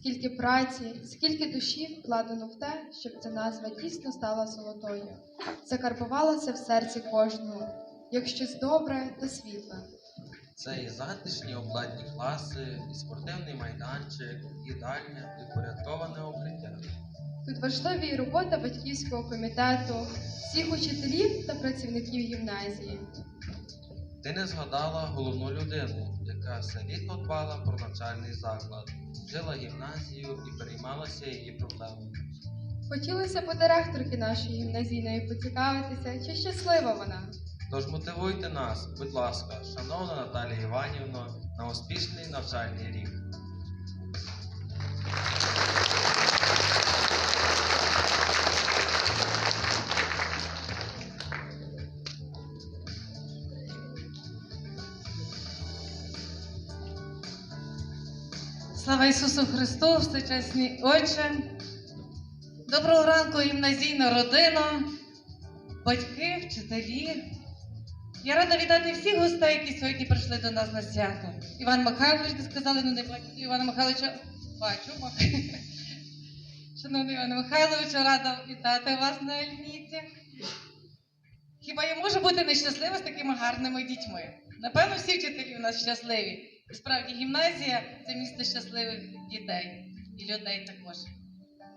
скільки праці, скільки душі вкладено в те, щоб ця назва дійсно стала золотою, закарбувалася в серці кожного, як щось добре та світле. Це і затишні обладні класи, і спортивний майданчик, їдальня, і порядковане укриття. Тут важливі і робота батьківського комітету, всіх учителів та працівників гімназії. Ти не згадала головну людину, яка все літо дбала про навчальний заклад, жила гімназію і переймалася її проблемами. Хотілося б у директорки нашої гімназійної поцікавитися, чи щаслива вона. Тож мотивуйте нас, будь ласка, шановна Наталія Іванівна, на успішний навчальний рік. Слава Ісусу Христу, всечесні Отче. Доброго ранку, гімназійна родина, батьки, вчителі. Я рада вітати всіх гостей, які сьогодні прийшли до нас на свято. Іван Михайлович, ви сказали, ну не бачу Івана Михайловича. Бачу. Шановний Іван Михайлович, рада вітати вас на Ельніці. Хіба я можу бути нещаслива з такими гарними дітьми? Напевно, всі вчителі у нас щасливі. Справді гімназія це місце щасливих дітей і людей також,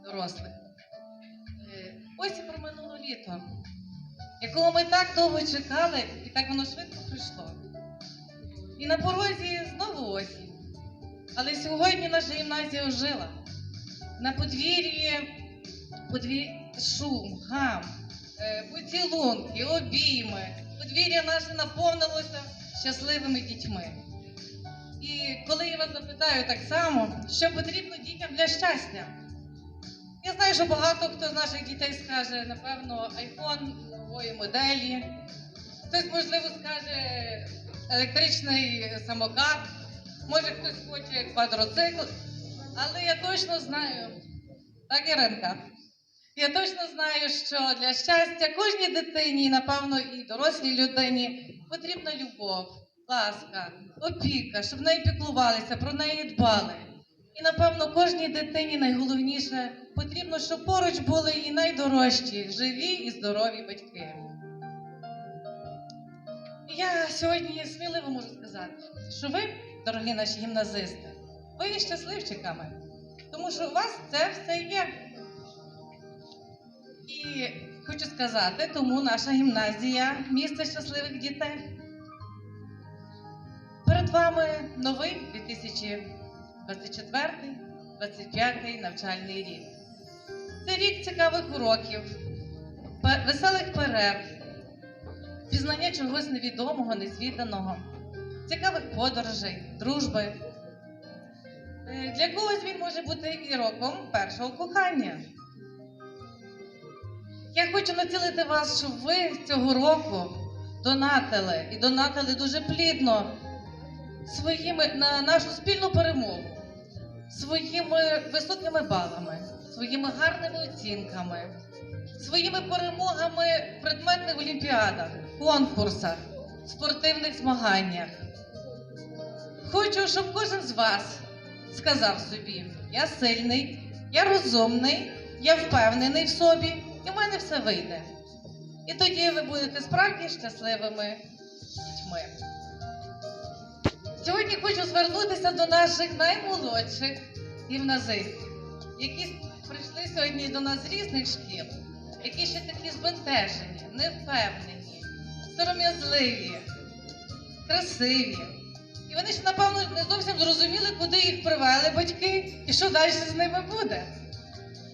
дорослих. Е, Ось і про минуле літо, якого ми так довго чекали, і так воно швидко прийшло. І на порозі знову осінь. Але сьогодні наша гімназія ожила. На подвір'ї подвір... шум, гам, е, поцілунки, обійми. Подвір'я наше наповнилося щасливими дітьми. І коли я вас запитаю так само, що потрібно дітям для щастя, я знаю, що багато хто з наших дітей скаже, напевно, айфон нової моделі. Хтось, можливо, скаже електричний самокат, може хтось хоче квадроцикл. Але я точно знаю, так, Іринка? Я точно знаю, що для щастя кожній дитині, напевно, і дорослій людині потрібна любов, ласка, опіка, щоб нею піклувалися, про неї дбали. І, напевно, кожній дитині найголовніше потрібно, щоб поруч були її найдорожчі, живі і здорові батьки. І я сьогодні сміливо можу сказати, що ви, дорогі наші гімназисти, ви є щасливчиками, тому що у вас це все є. І хочу сказати, тому наша гімназія місце щасливих дітей. Перед вами новий 2024-25 навчальний рік. Це рік цікавих уроків, веселих перерв, пізнання чогось невідомого, незвіданого, цікавих подорожей, дружби. Е, Для когось він може бути і роком першого кохання. Я хочу націлити вас, щоб ви цього року донатили і донатили дуже плідно своїми на нашу спільну перемогу, своїми високими балами, своїми гарними оцінками, своїми перемогами в предметних олімпіадах, конкурсах, спортивних змаганнях. Хочу, щоб кожен з вас сказав собі: я сильний, я розумний, я впевнений в собі, і в мене все вийде. І тоді ви будете справді щасливими дітьми. Сьогодні хочу звернутися до наших наймолодших гімназистів, які прийшли сьогодні до нас з різних шкіл, які ще такі збентежені, невпевнені, сором'язливі, красиві. І вони ще, напевно, не зовсім зрозуміли, куди їх привели батьки і що далі з ними буде.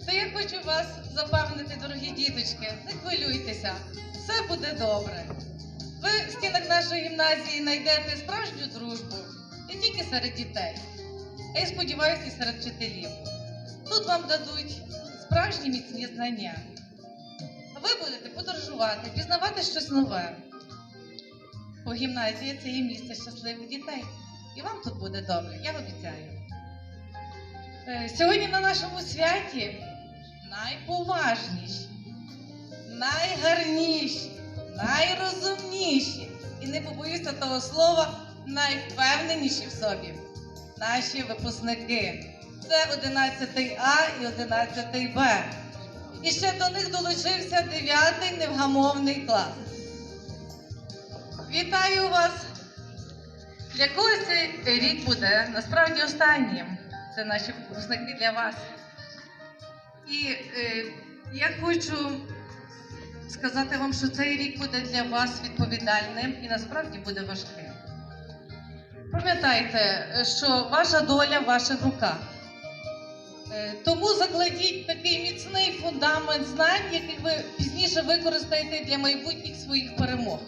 То я хочу вас запевнити, дорогі діточки, не хвилюйтеся, все буде добре. Ви в стінах нашої гімназії знайдете справжню дружбу не тільки серед дітей, а й сподіваюся, серед вчителів. Тут вам дадуть справжні міцні знання. Ви будете подорожувати, пізнавати щось нове. Бо гімназія це є місце щасливих дітей. І вам тут буде добре, я обіцяю. Е, Сьогодні на нашому святі найповажніші, найгарніші, найрозумніші і не побоюся того слова, найвпевненіші в собі наші випускники. Це 11 А і 11 Б. І ще до них долучився 9 невгамовний клас. Вітаю вас! Для когось цей рік буде насправді останнім. Це наші випускники для вас. І е, я хочу сказати вам, що цей рік буде для вас відповідальним і насправді буде важким. Пам'ятайте, що ваша доля в ваших руках. Е, Тому закладіть такий міцний фундамент знань, який ви пізніше використаєте для майбутніх своїх перемог.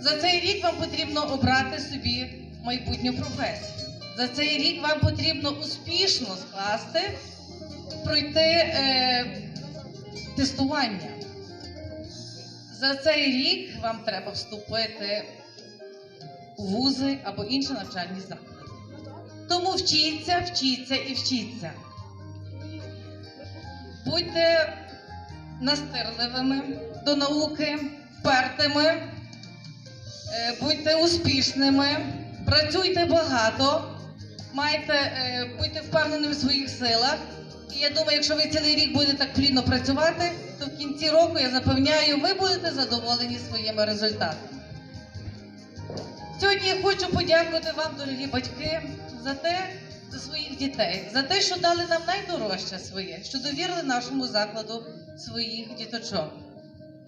За цей рік вам потрібно обрати собі майбутню професію. За цей рік вам потрібно успішно скласти, пройти е, тестування. За цей рік вам треба вступити у вузи або інші навчальні заклади. Тому вчіться, вчіться і вчіться. Будьте настирливими до науки, впертими, е, будьте успішними, працюйте багато, майте, е, будьте впевненими в своїх силах. І я думаю, якщо ви цілий рік будете так плідно працювати, то в кінці року, я запевняю, ви будете задоволені своїми результатами. Сьогодні я хочу подякувати вам, дорогі батьки, за те, за своїх дітей, за те, що дали нам найдорожче своє, що довірили нашому закладу своїх діточок.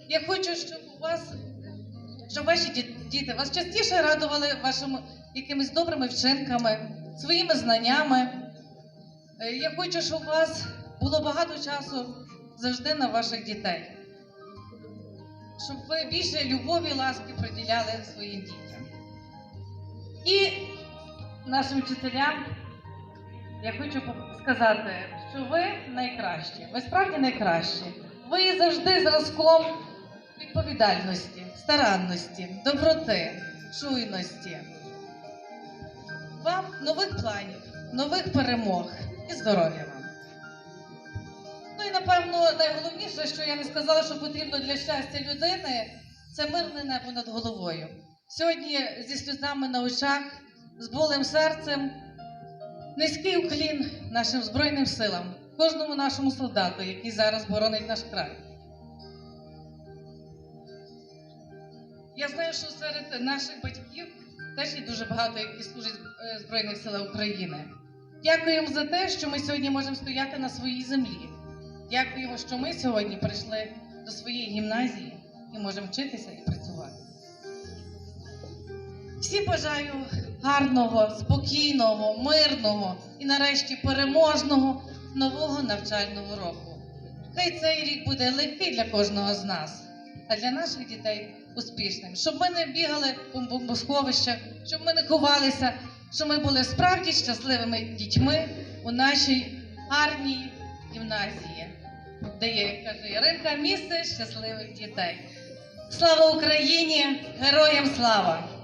Я хочу, щоб у вас, щоб ваші діти вас частіше радували вашими якимись добрими вчинками, своїми знаннями. Е, Я хочу, щоб у вас було багато часу завжди на ваших дітей. Щоб ви більше любові і ласки приділяли своїм дітям. І нашим вчителям я хочу сказати, що ви найкращі, ви справді найкращі. Ви завжди зразком відповідальності, старанності, доброти, чуйності. Вам нових планів, нових перемог і здоров'я вам. Ну і напевно найголовніше, що я не сказала, що потрібно для щастя людини, це мирне небо над головою. Сьогодні зі сльозами на очах, з болем серцем, низький уклін нашим Збройним силам, кожному нашому солдату, який зараз боронить наш край. Я знаю, що серед наших батьків теж є дуже багато, які служать в Збройних силах України. Дякуємо за те, що ми сьогодні можемо стояти на своїй землі. Дякуємо, що ми сьогодні прийшли до своєї гімназії і можемо вчитися і працювати. Всі бажаю гарного, спокійного, мирного і нарешті переможного нового навчального року. Хай цей рік буде легкий для кожного з нас, а для наших дітей успішним. Щоб ми не бігали по бомбосховищах, щоб ми не ховалися, щоб ми були справді щасливими дітьми у нашій гарній гімназії, де є, як каже Яринка, місце щасливих дітей. Слава Україні! Героям слава!